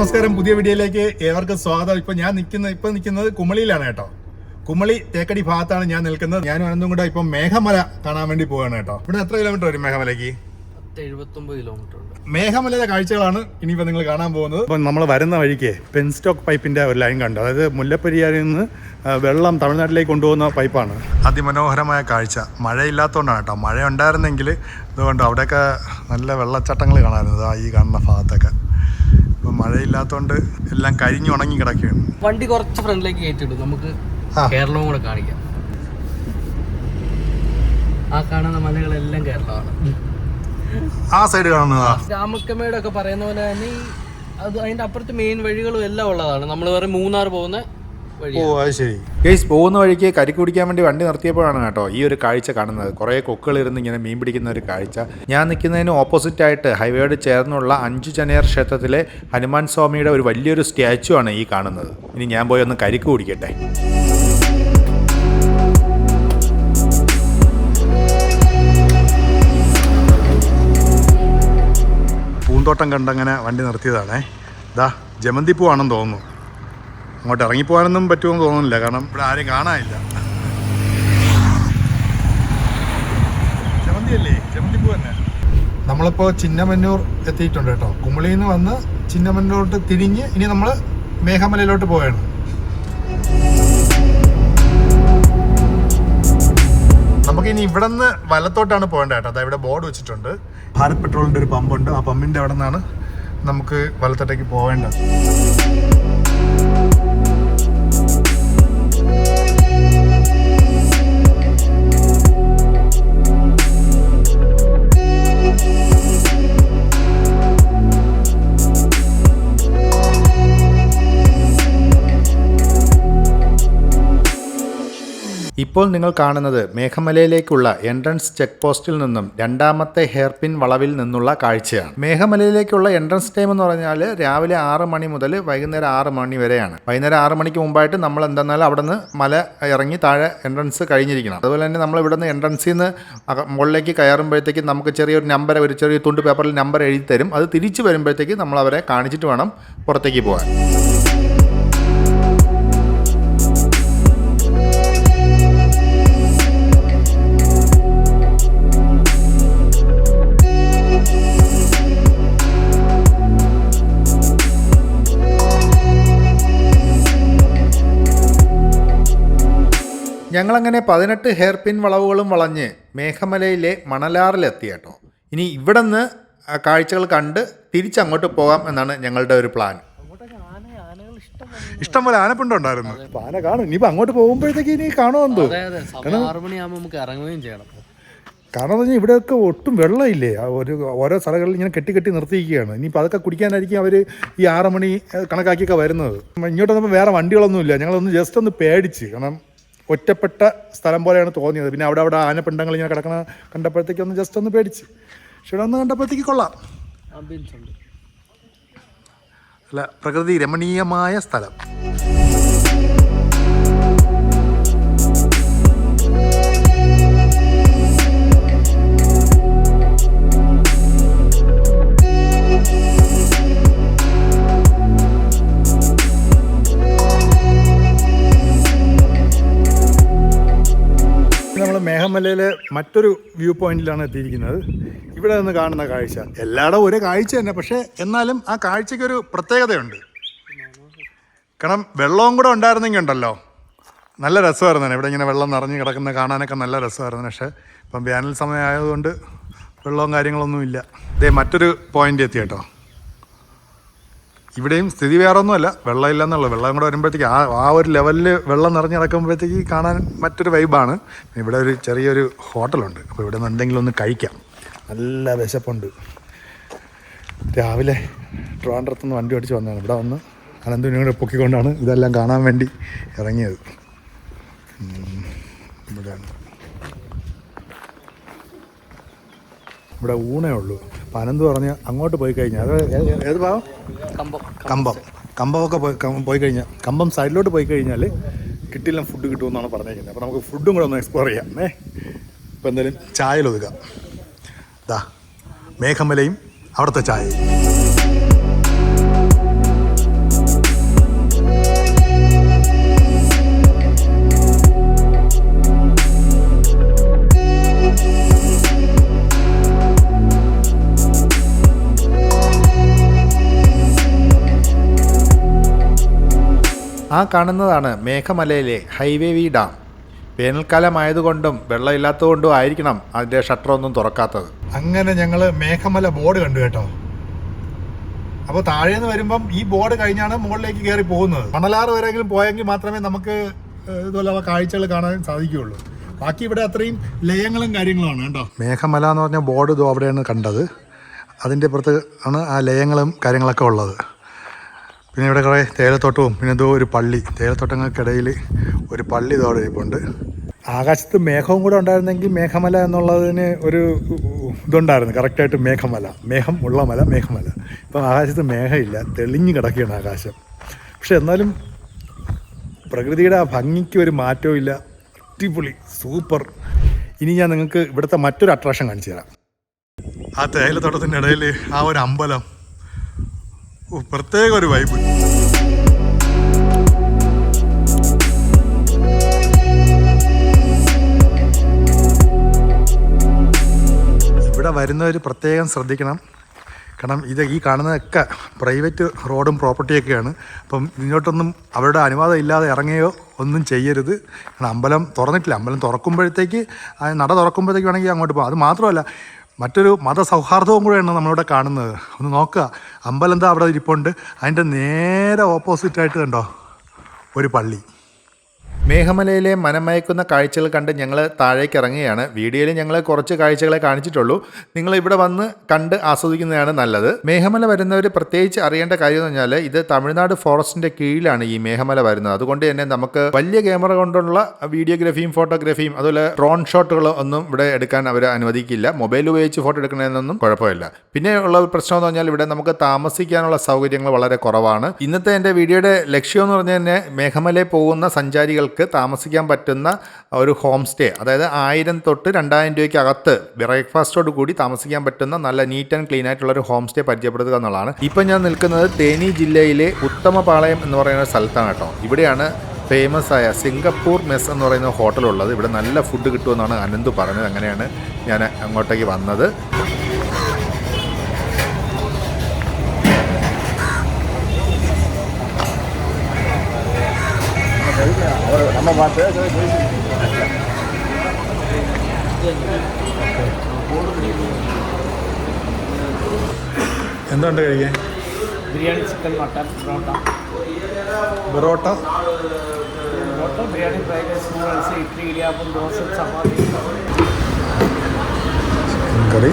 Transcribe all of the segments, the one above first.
നമസ്കാരം. പുതിയ വീഡിയോയിലേക്ക് ഏവർക്കും സ്വാഗതം. ഇപ്പൊ ഞാൻ നിൽക്കുന്ന ഇപ്പൊ നിൽക്കുന്നത് കുമളിയിലാണ് കേട്ടോ. കുമളി തേക്കടി ഭാഗത്താണ് ഞാൻ നിൽക്കുന്നത്. ഞാനും അനന്തും കൂടെ ഇപ്പൊ മേഘമല കാണാൻ വേണ്ടി പോവാണ് കേട്ടോ. ഇവിടെ എത്ര കിലോമീറ്റർ വരും മേഘമലയ്ക്ക്? മേഘമലയുടെ കാഴ്ചകളാണ് ഇനിയിപ്പോൾ നിങ്ങൾ കാണാൻ പോകുന്നത്. അപ്പം നമ്മൾ വരുന്ന വഴിക്ക് പെൻസ്റ്റോക്ക് പൈപ്പിന്റെ ഒരു ലൈൻ കണ്ടു. അതായത് മുല്ലപ്പെരിയാറിൽ നിന്ന് വെള്ളം തമിഴ്നാട്ടിലേക്ക് കൊണ്ടുപോകുന്ന പൈപ്പാണ് അതിമനോഹരമായ കാഴ്ച. മഴയില്ലാത്തതുകൊണ്ടാണ് കേട്ടോ. മഴ ഉണ്ടായിരുന്നെങ്കിൽ ഇതുകൊണ്ട് അവിടെയൊക്കെ നല്ല വെള്ളച്ചാട്ടങ്ങൾ കാണാമായിരുന്നു. ദാ ഈ കാണുന്ന ഭാഗത്തൊക്കെ. ഇപ്പം മഴയില്ലാത്തോണ്ട് എല്ലാം കഴിഞ്ഞു ഉണങ്ങി കിടക്കുകയാണ്. വണ്ടി കുറച്ച് ഫ്രണ്ടിലേക്ക് കയറ്റിടും നമുക്ക് കേരളവും കൂടെ കാണിക്കാം. ആ കാണുന്ന മലകളെല്ലാം കേരളമാണ്. ആ സൈഡ് കാണുന്നതാ. രാമക്കമ്മയുടെ ഒക്കെ പറയുന്ന പോലെ തന്നെ അത് അതിന്റെ അപ്പുറത്ത് മെയിൻ വഴികളും എല്ലാം ഉള്ളതാണ്. നമ്മൾ വേറെ മൂന്നാർ പോകുന്ന ഓ അത് ശരി. ഗേസ് പോകുന്ന വഴിക്ക് കരി കുടിക്കാൻ വേണ്ടി വണ്ടി നിർത്തിയപ്പോഴാണ് കേട്ടോ ഈ ഒരു കാഴ്ച കാണുന്നത്. കുറേ കൊക്കുകൾ ഇരുന്ന് ഇങ്ങനെ മീൻ പിടിക്കുന്ന ഒരു കാഴ്ച. ഞാൻ നിൽക്കുന്നതിന് ഓപ്പോസിറ്റ് ആയിട്ട് ഹൈവേയോട് ചേർന്നുള്ള അഞ്ചു ചനയർ ക്ഷേത്രത്തിലെ ഹനുമാൻ സ്വാമിയുടെ ഒരു വലിയൊരു സ്റ്റാച്ചു ആണ് ഈ കാണുന്നത്. ഇനി ഞാൻ പോയി ഒന്ന് കരിക്ക് കുടിക്കട്ടെ. പൂന്തോട്ടം കണ്ടങ്ങനെ വണ്ടി നിർത്തിയതാണേ. ഇതാ ജമന്തിപ്പൂ ആണെന്ന് തോന്നുന്നു. അങ്ങോട്ട് ഇറങ്ങിപ്പോകാനൊന്നും പറ്റുമെന്ന് തോന്നുന്നില്ല. കാരണം ഇവിടെ ആരും കാണാനില്ല. ജമന്തിയല്ലേ ജമന്തി പൂ തന്നെ. നമ്മളിപ്പോൾ ചിന്നമന്നൂർ എത്തിയിട്ടുണ്ട് കേട്ടോ. കുമളിയിൽ നിന്ന് വന്ന് ചിന്നമന്നൂരോട്ട് തിരിഞ്ഞ് ഇനി നമ്മൾ മേഘമലയിലോട്ട് പോവുകയാണ്. നമുക്ക് ഇനി ഇവിടെ നിന്ന് വലത്തോട്ടാണ് പോകേണ്ടത് കേട്ടോ. അതായത് ഇവിടെ ബോർഡ് വെച്ചിട്ടുണ്ട്. ഭാരത് പെട്രോളിന്റെ ഒരു പമ്പുണ്ട്. ആ പമ്പിന്റെ അവിടെ നിന്നാണ് നമുക്ക് വലത്തോട്ടേക്ക് പോവേണ്ടത് ഇപ്പോൾ നിങ്ങൾ കാണുന്നത് മേഘമലയിലേക്കുള്ള എൻട്രൻസ് ചെക്ക് പോസ്റ്റിൽ നിന്നും രണ്ടാമത്തെ ഹെയർപിൻ വളവിൽ നിന്നുള്ള കാഴ്ചയാണ്. മേഘമലയിലേക്കുള്ള എൻട്രൻസ് ടൈം എന്ന് പറഞ്ഞാൽ രാവിലെ ആറ് മണി മുതൽ വൈകുന്നേരം ആറ് മണി വരെയാണ്. വൈകുന്നേരം ആറ് മണിക്ക് മുമ്പായിട്ട് നമ്മൾ എന്തെന്നാൽ അവിടെ നിന്ന് മല ഇറങ്ങി താഴെ എൻട്രൻസ് കഴിഞ്ഞിരിക്കണം. അതുപോലെ തന്നെ നമ്മൾ ഇവിടെ നിന്ന് എൻട്രൻസിൽ നിന്ന് മുകളിലേക്ക് കയറുമ്പോഴത്തേക്ക് നമുക്ക് ചെറിയൊരു നമ്പർ ഒരു ചെറിയ തുണ്ട് പേപ്പറിൽ നമ്പർ എഴുതി തരും. അത് തിരിച്ചു വരുമ്പോഴത്തേക്ക് നമ്മൾ അവരെ കാണിച്ചിട്ട് വേണം പുറത്തേക്ക് പോകാൻ. ഞങ്ങളങ്ങനെ പതിനെട്ട് ഹെയർ പിൻ വളവുകളും വളഞ്ഞ് മേഘമലയിലെ മണലാറിലെത്തി കേട്ടോ ഇനി ഇവിടെ നിന്ന് കാഴ്ചകൾ കണ്ട് തിരിച്ചങ്ങോട്ട് പോകാം എന്നാണ് ഞങ്ങളുടെ ഒരു പ്ലാൻ. ഇഷ്ടം പോലെ ആനപ്പിണ്ടം ഉണ്ടായിരുന്നു. ആന കാണും. ഇനിയിപ്പോൾ അങ്ങോട്ട് പോകുമ്പോഴത്തേക്ക് ഇനി കാണുമെന്തോ അതെ അതെ. സമയം ആറു മണിയാകുമ്പോൾ നമുക്ക് ഇറങ്ങുകയും ചെയ്യണം. കാരണം എന്ന് പറഞ്ഞാൽ ഇവിടെയൊക്കെ ഒട്ടും വെള്ളമില്ലേ? ആ ഒരു ഓരോ സ്ഥലങ്ങളിൽ ഇങ്ങനെ കെട്ടി കെട്ടി നിർത്തിയിരിക്കുകയാണ്. ഇനിയിപ്പോൾ അതൊക്കെ കുടിക്കാനായിരിക്കും അവർ ഈ ആറ് മണി കണക്കാക്കിയൊക്കെ വരുന്നത്. ഇങ്ങോട്ട് വന്നപ്പോൾ വേറെ വണ്ടികളൊന്നുമില്ല. ഞങ്ങളൊന്ന് ജസ്റ്റ് ഒന്ന് പേടിച്ച്. കാരണം ഒറ്റപ്പെട്ട സ്ഥലം പോലെയാണ് തോന്നിയത്. പിന്നെ അവിടെ അവിടെ ആനപ്പിണ്ടങ്ങൾ ഇങ്ങനെ കിടക്കണ കണ്ടപ്പോഴത്തേക്ക് ഒന്ന് ജസ്റ്റ് ഒന്ന് പേടിച്ച്. പക്ഷെ ഇവിടെ ഒന്ന് കണ്ടപ്പോഴത്തേക്ക് കൊള്ളാം. അല്ല പ്രകൃതി രമണീയമായ സ്ഥലം. മേഘമലയിലെ മറ്റൊരു വ്യൂ പോയിന്റിലാണ് എത്തിയിരിക്കുന്നത്. ഇവിടെ നിന്ന് കാണുന്ന കാഴ്ച എല്ലായിടവും ഒരേ കാഴ്ച തന്നെ പക്ഷേ എന്നാലും ആ കാഴ്ചയ്ക്ക് ഒരു പ്രത്യേകതയുണ്ട്. കാരണം വെള്ളവും കൂടെ ഉണ്ടായിരുന്നെങ്കിൽ ഉണ്ടല്ലോ. നല്ല രസമായിരുന്നു ഇവിടെ ഇങ്ങനെ വെള്ളം നിറഞ്ഞ് കിടക്കുന്ന കാണാനൊക്കെ നല്ല രസമായിരുന്നു പക്ഷേ ഇപ്പം വേനൽ സമയം ആയതുകൊണ്ട് വെള്ളവും കാര്യങ്ങളൊന്നും ഇല്ല ഇതേ മറ്റൊരു പോയിന്റ് എത്തി കേട്ടോ. ഇവിടെയും സ്ഥിതി വേറെ ഒന്നുമല്ല വെള്ളമില്ല എന്നുള്ളത് വെള്ളം കൂടെ വരുമ്പോഴത്തേക്ക് ആ ആ ഒരു ലെവലിൽ വെള്ളം നിറഞ്ഞ് നടക്കുമ്പോഴത്തേക്ക് കാണാൻ മറ്റൊരു വൈബാണ് ഇവിടെ ഒരു ചെറിയൊരു ഹോട്ടലുണ്ട്. അപ്പോൾ ഇവിടെ നിന്ന് എന്തെങ്കിലും ഒന്ന് കഴിക്കാം. നല്ല വിശപ്പുണ്ട്. രാവിലെ ട്രിവാൻഡ്രത്ത് നിന്ന് വണ്ടി ഓടിച്ച് വന്നതാണ്. ഇവിടെ വന്ന് അനന്തുവിനെ കൂടെ പൊക്കിക്കൊണ്ടാണ് ഇതെല്ലാം കാണാൻ വേണ്ടി ഇറങ്ങിയത്. ഇവിടെ ഊണേ ഉള്ളൂ. അപ്പം അനന്ത് പറഞ്ഞ് അങ്ങോട്ട് പോയി കഴിഞ്ഞാൽ അത് ഏത് ഭാഗം? കമ്പം. കമ്പം. കമ്പമൊക്കെ പോയി പോയി കഴിഞ്ഞാൽ കമ്പം സൈഡിലോട്ട് പോയി കഴിഞ്ഞാൽ കിട്ടില്ല ഫുഡ് കിട്ടുമെന്നാണ് പറഞ്ഞേക്കുന്നത് അപ്പോൾ നമുക്ക് ഫുഡും കൂടെ ഒന്ന് എക്സ്പ്ലോർ ചെയ്യാം. ഏ? ഇപ്പോൾ എന്തായാലും ചായയിൽ ഒതുക്കാം. ദാ മേഘമലയും അവിടുത്തെ ചായയും. ആ കാണുന്നതാണ് മേഘമലയിലെ ഹൈവേ വി ഡാം. വേനൽക്കാലമായതുകൊണ്ടും വെള്ളമില്ലാത്തതുകൊണ്ടും ആയിരിക്കണം അതിന്റെ ഷട്ടറൊന്നും തുറക്കാത്തത്. അങ്ങനെ ഞങ്ങൾ മേഘമല ബോർഡ് കണ്ടു കേട്ടോ. അപ്പോൾ താഴെ നിന്ന് വരുമ്പം ഈ ബോർഡ് കഴിഞ്ഞാണ് മുകളിലേക്ക് കയറി പോകുന്നത്. മണലാറ് വരെങ്കിലും പോയെങ്കിൽ മാത്രമേ നമുക്ക് ഇതുപോലെ ഇതുപോലുള്ള കാഴ്ചകൾ കാണാൻ സാധിക്കുകയുള്ളൂ. ബാക്കി ഇവിടെ അത്രയും ലയങ്ങളും കാര്യങ്ങളുമാണ് കേട്ടോ. മേഘമല എന്ന് പറഞ്ഞ ബോർഡ് ഇതും അവിടെയാണ് കണ്ടത്. അതിന്റെ പുറത്ത് ആണ് ആ ലയങ്ങളും കാര്യങ്ങളൊക്കെ ഉള്ളത്. പിന്നെ ഇവിടെ കുറേ തേയിലത്തോട്ടവും പിന്നെ എന്തോ ഒരു പള്ളി. തേയിലത്തോട്ടങ്ങൾക്കിടയിൽ ഒരു പള്ളി ഇതോടെ ഇരിപ്പുണ്ട്. ആകാശത്ത് മേഘവും കൂടെ ഉണ്ടായിരുന്നെങ്കിൽ മേഘമല എന്നുള്ളതിന് ഒരു ഇതുണ്ടായിരുന്നു. കറക്റ്റായിട്ട് മേഘമല. മേഘം ഉള്ള മല മേഘമല. ഇപ്പം ആകാശത്ത് മേഘമില്ല. തെളിഞ്ഞു കിടക്കുകയാണ് ആകാശം. പക്ഷെ എന്നാലും പ്രകൃതിയുടെ ആ ഭംഗിക്ക് ഒരു മാറ്റവും ഇല്ല. അടിപൊളി സൂപ്പർ. ഇനി ഞാൻ നിങ്ങൾക്ക് ഇവിടുത്തെ മറ്റൊരു അട്രാക്ഷൻ കാണിച്ചു തരാം. ആ തേയിലത്തോട്ടത്തിന്റെ ഇടയിൽ ആ ഒരു അമ്പലം. പ്രത്യേക ഒരു വൈബ് ഇവിടെ വരുന്നവർ പ്രത്യേകം ശ്രദ്ധിക്കണം. കാരണം ഇത് ഈ കാണുന്നതൊക്കെ പ്രൈവറ്റ് റോഡും പ്രോപ്പർട്ടിയൊക്കെയാണ് അപ്പം ഇങ്ങോട്ടൊന്നും അവരുടെ അനുവാദം ഇല്ലാതെ ഇറങ്ങുകയോ ഒന്നും ചെയ്യരുത്. കാരണം അമ്പലം തുറന്നിട്ടില്ല. അമ്പലം തുറക്കുമ്പോഴത്തേക്ക് നട തുറക്കുമ്പോഴത്തേക്ക് വേണമെങ്കിൽ അങ്ങോട്ട് പോകാം. അത് മാത്രമല്ല മറ്റൊരു മതസൗഹാർദ്ദവും കൂടെയാണ് നമ്മളിവിടെ കാണുന്നത്. ഒന്ന് നോക്കുക. അമ്പലം എന്താ അവിടെ ഇരിപ്പുണ്ട്. അതിന്റെ നേരെ ഓപ്പോസിറ്റായിട്ട് കണ്ടോ? ഒരു പള്ളി. മേഘമലയിലെ മനമയക്കുന്ന കാഴ്ചകൾ കണ്ട് ഞങ്ങൾ താഴേക്ക് ഇറങ്ങുകയാണ് വീഡിയോയിൽ ഞങ്ങൾ കുറച്ച് കാഴ്ചകളെ കാണിച്ചിട്ടുള്ളൂ. നിങ്ങൾ ഇവിടെ വന്ന് കണ്ട് ആസ്വദിക്കുന്നതാണ് നല്ലത്. മേഘമല വരുന്നവർ പ്രത്യേകിച്ച് അറിയേണ്ട കാര്യം എന്ന് പറഞ്ഞാൽ ഇത് തമിഴ്നാട് ഫോറസ്റ്റിന്റെ കീഴിലാണ് ഈ മേഘമല വരുന്നത്. അതുകൊണ്ട് തന്നെ നമുക്ക് വലിയ ക്യാമറ കൊണ്ടുള്ള വീഡിയോഗ്രാഫിയും ഫോട്ടോഗ്രാഫിയും അതുപോലെ ഡ്രോൺ ഷോട്ടുകളോ ഒന്നും ഇവിടെ എടുക്കാൻ അവർ അനുവദിക്കില്ല. മൊബൈൽ ഉപയോഗിച്ച് ഫോട്ടോ എടുക്കണമെന്നൊന്നും കുഴപ്പമില്ല. പിന്നെ ഉള്ള പ്രശ്നം എന്ന് പറഞ്ഞാൽ ഇവിടെ നമുക്ക് താമസിക്കാനുള്ള സൗകര്യങ്ങൾ വളരെ കുറവാണ്. ഇന്നത്തെ എന്റെ വീഡിയോയുടെ ലക്ഷ്യം എന്ന് പറഞ്ഞാൽ തന്നെ മേഘമലയിൽ പോകുന്ന സഞ്ചാരികൾക്ക് താമസിക്കാൻ പറ്റുന്ന ഒരു ഹോം സ്റ്റേ അതായത് ആയിരം തൊട്ട് രണ്ടായിരം രൂപയ്ക്ക് അകത്ത് ബ്രേക്ക്ഫാസ്റ്റോട് കൂടി താമസിക്കാൻ പറ്റുന്ന നല്ല നീറ്റ് ആൻഡ് ക്ലീൻ ആയിട്ടുള്ള ഒരു ഹോം സ്റ്റേ പരിചയപ്പെടുത്തുക എന്നുള്ളതാണ്. ഇപ്പം ഞാൻ നിൽക്കുന്നത് തേനി ജില്ലയിലെ ഉത്തമപാളയം എന്ന് പറയുന്ന സ്ഥലത്താണ് കേട്ടോ. ഇവിടെയാണ് ഫേമസ് ആയ സിംഗപ്പൂർ മെസ് എന്ന് പറയുന്ന ഹോട്ടലുള്ളത് ഇവിടെ നല്ല ഫുഡ് കിട്ടുമെന്നാണ് അനന്ത് പറഞ്ഞത്. അങ്ങനെയാണ് ഞാൻ അങ്ങോട്ടേക്ക് വന്നത്. എന്തുണ്ട് കഴിക്കാൻ? Biryani chicken mutton parotta. Parotta? Parotta biryani fried rice noodles idli idiyappam dosa chapati. Curry.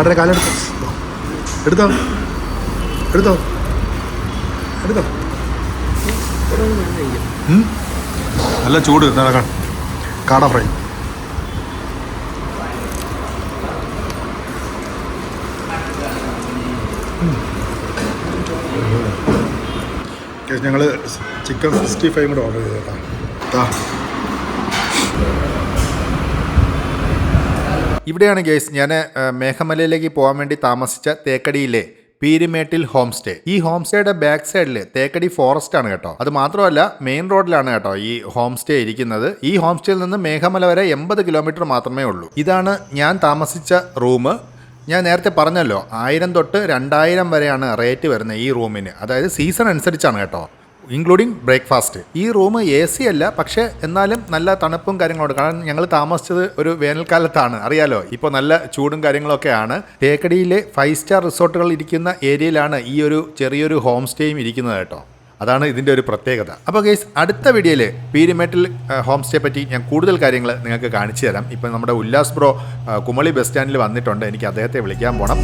ഒരു കാലെടുത്തു എടുത്തോ. എടുത്തോ. എടുത്തോ? നല്ല ചൂട് നടക്കാൻ കാട ഫ്രൈ. ഞങ്ങൾ ചിക്കൻ സിക്സ്റ്റി ഫൈവ് കൂടെ ഓർഡർ ചെയ്തേട്ടാ. ഇവിടെയാണ് ഗേസ് ഞാൻ മേഘമലയിലേക്ക് പോകാൻ വേണ്ടി താമസിച്ച തേക്കടിയിലെ പീരിമേട്ടിൽ ഹോം സ്റ്റേ ഈ ഹോം സ്റ്റേയുടെ ബാക്ക് സൈഡിൽ തേക്കടി ഫോറസ്റ്റ് ആണ് കേട്ടോ. അത് മാത്രമല്ല മെയിൻ റോഡിലാണ് കേട്ടോ ഈ ഹോം സ്റ്റേ ഇരിക്കുന്നത്. ഈ ഹോം സ്റ്റേയിൽ നിന്ന് മേഘമല വരെ എൺപത് കിലോമീറ്റർ മാത്രമേ ഉള്ളൂ. ഇതാണ് ഞാൻ താമസിച്ച റൂം ഞാൻ നേരത്തെ പറഞ്ഞല്ലോ ആയിരം തൊട്ട് രണ്ടായിരം വരെയാണ് റേറ്റ് വരുന്നത് ഈ റൂമിന്. അതായത് സീസൺ അനുസരിച്ചാണ് കേട്ടോ. ഇൻക്ലൂഡിങ് ബ്രേക്ക്ഫാസ്റ്റ് ഈ റൂം എ സി അല്ല പക്ഷേ എന്നാലും നല്ല തണുപ്പും കാര്യങ്ങളുണ്ട്. കാരണം ഞങ്ങൾ താമസിച്ചത് ഒരു വേനൽക്കാലത്താണ്. അറിയാലോ? ഇപ്പോൾ നല്ല ചൂടും കാര്യങ്ങളൊക്കെയാണ്. തേക്കടിയിലെ ഫൈവ് സ്റ്റാർ റിസോർട്ടുകൾ ഇരിക്കുന്ന ഏരിയയിലാണ് ഈ ഒരു ചെറിയൊരു ഹോം സ്റ്റേയും ഇരിക്കുന്നത് കേട്ടോ. അതാണ് ഇതിന്റെ ഒരു പ്രത്യേകത. അപ്പോൾ ഗെയ്സ് അടുത്ത വീഡിയോയിൽ പീരിമേട്ടിൽ ഹോം സ്റ്റേ പറ്റി ഞാൻ കൂടുതൽ കാര്യങ്ങൾ നിങ്ങൾക്ക് കാണിച്ചു തരാം. ഇപ്പം നമ്മുടെ ഉല്ലാസ് ബ്രോ കുമളി ബസ് സ്റ്റാൻഡിൽ വന്നിട്ടുണ്ട്. എനിക്ക് അദ്ദേഹത്തെ വിളിക്കാൻ പോകണം